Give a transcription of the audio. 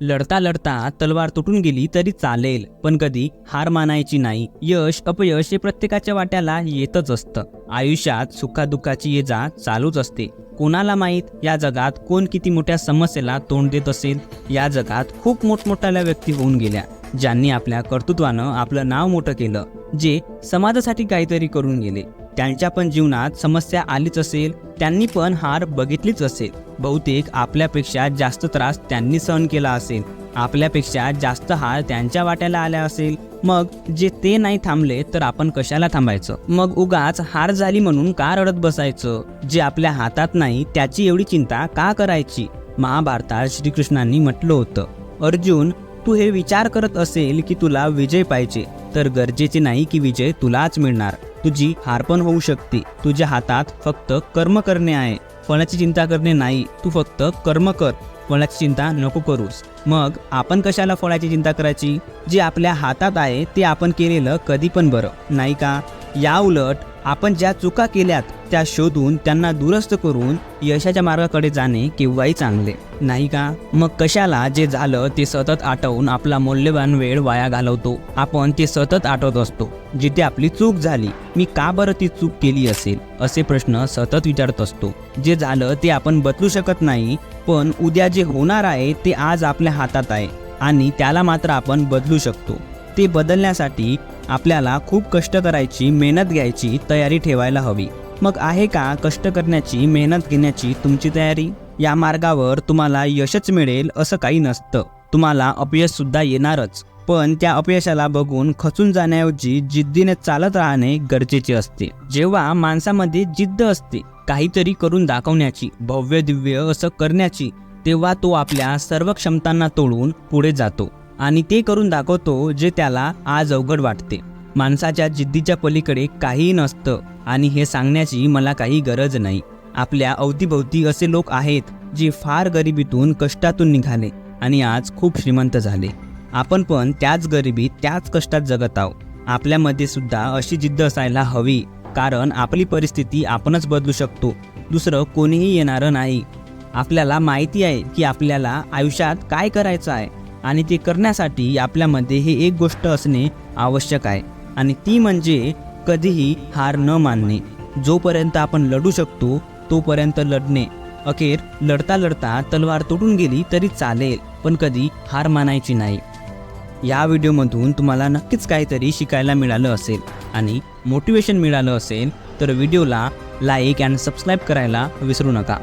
लढता लढता तलवार तुटून गेली तरी चालेल पण कधी हार मानायची नाही. यश अपयश हे प्रत्येकाच्या वाट्याला येतच असतं. आयुष्यात सुखादुःखाची ये जा चालूच असते. कोणाला माहीत या जगात कोण किती मोठ्या समस्येला तोंड देत असेल? या जगात खूप मोठमोठ्याल्या व्यक्ती होऊन गेल्या ज्यांनी आपल्या कर्तृत्वानं आपलं नाव मोठं केलं. जे समाजासाठी काहीतरी करून गेले. त्यांच्या पण जीवनात समस्या आलीच असेल त्यांनी पण हार बघितलीच असेल. बहुतेक आपल्यापेक्षा जास्त त्रास त्यांनी सहन केला असेल. आपल्यापेक्षा जास्त हार त्यांच्या वाट्याला आल्या असेल. मग जे ते नाही थांबले तर आपण कशाला थांबायचं? मग उगाच हार झाली म्हणून का रडत बसायचं? जे आपल्या हातात नाही त्याची एवढी चिंता का करायची? महाभारतात श्रीकृष्णांनी म्हटलं होतं अर्जुन तू हे विचार करत असेल की तुला विजय पाहिजे तर गरजेचे नाही की विजय तुलाच मिळणार. तुझी हार पण होऊ शकते. तुझ्या हातात फक्त कर्म करणे आहे. फळाची चिंता करणे नाही. तू फक्त कर्म कर. फळाची चिंता नको करूस. मग आपण कशाला फळाची चिंता करायची? जे आपल्या हातात आहे ते आपण केलेलं कधी पण बरं. नाही का? या उलट आपण ज्या चुका केल्यात त्या शोधून त्यांना दुरुस्त करून यशाच्या मार्गाकडे जाणे केव्हाही चांगले. नाही का? मग कशाला जे झालं ते सतत आठवून आपला मौल्यवान वेळ वाया घालवतो. आपण ते सतत आठवत असतो. जिथे आपली चूक झाली मी का बरं ती चूक केली असेल? असे प्रश्न सतत विचारत असतो. जे झालं ते आपण बदलू शकत नाही पण उद्या जे होणार आहे ते आज आपल्या हातात आहे. आणि त्याला मात्र आपण बदलू शकतो. ते बदलण्यासाठी आपल्याला खूप कष्ट करायची मेहनत घ्यायची तयारी ठेवायला हवी. मग आहे का कष्ट करण्याची मेहनत घेण्याची तुमची तयारी? या मार्गावर तुम्हाला यशच मिळेल असं काही नसतं. तुम्हाला अपयश सुद्धा येणारच. पण त्या अपयशाला बघून खचून जाण्याऐवजी जिद्दीने चालत राहणे गरजेचे असते. जेव्हा माणसामध्ये जिद्द असते काहीतरी करून दाखवण्याची भव्य दिव्य असं करण्याची तेव्हा तो आपल्या सर्व क्षमतांना तोडून पुढे जातो. आणि ते करून दाखवतो जे त्याला आज अवघड वाटते. माणसाच्या जिद्दीच्या पलीकडे काहीही नसतं आणि हे सांगण्याची मला काही गरज नाही. आपल्या अवतीभोवती असे लोक आहेत जे फार गरिबीतून कष्टातून निघाले आणि आज खूप श्रीमंत झाले. आपण पण त्याच गरिबीत त्याच कष्टात जगत आहोत. आपल्यामध्ये सुद्धा अशी जिद्द असायला हवी कारण आपली परिस्थिती आपणच बदलू शकतो. दुसरं कोणीही येणारं नाही. आपल्याला माहिती आहे की आपल्याला आयुष्यात काय करायचं आहे. आणि ते करण्यासाठी आपल्यामध्ये हे एक गोष्ट असणे आवश्यक आहे. आणि ती म्हणजे कधीही हार न मानणे. जोपर्यंत आपण लढू शकतो तोपर्यंत लढणे. अखेर लढता लढता तलवार तुटून गेली तरी चालेल पण कधी हार मानायची नाही. या व्हिडिओमधून तुम्हाला नक्कीच काहीतरी शिकायला मिळालं असेल आणि मोटिवेशन मिळालं असेल तर व्हिडिओला लाईक अँड सबस्क्राईब करायला विसरू नका.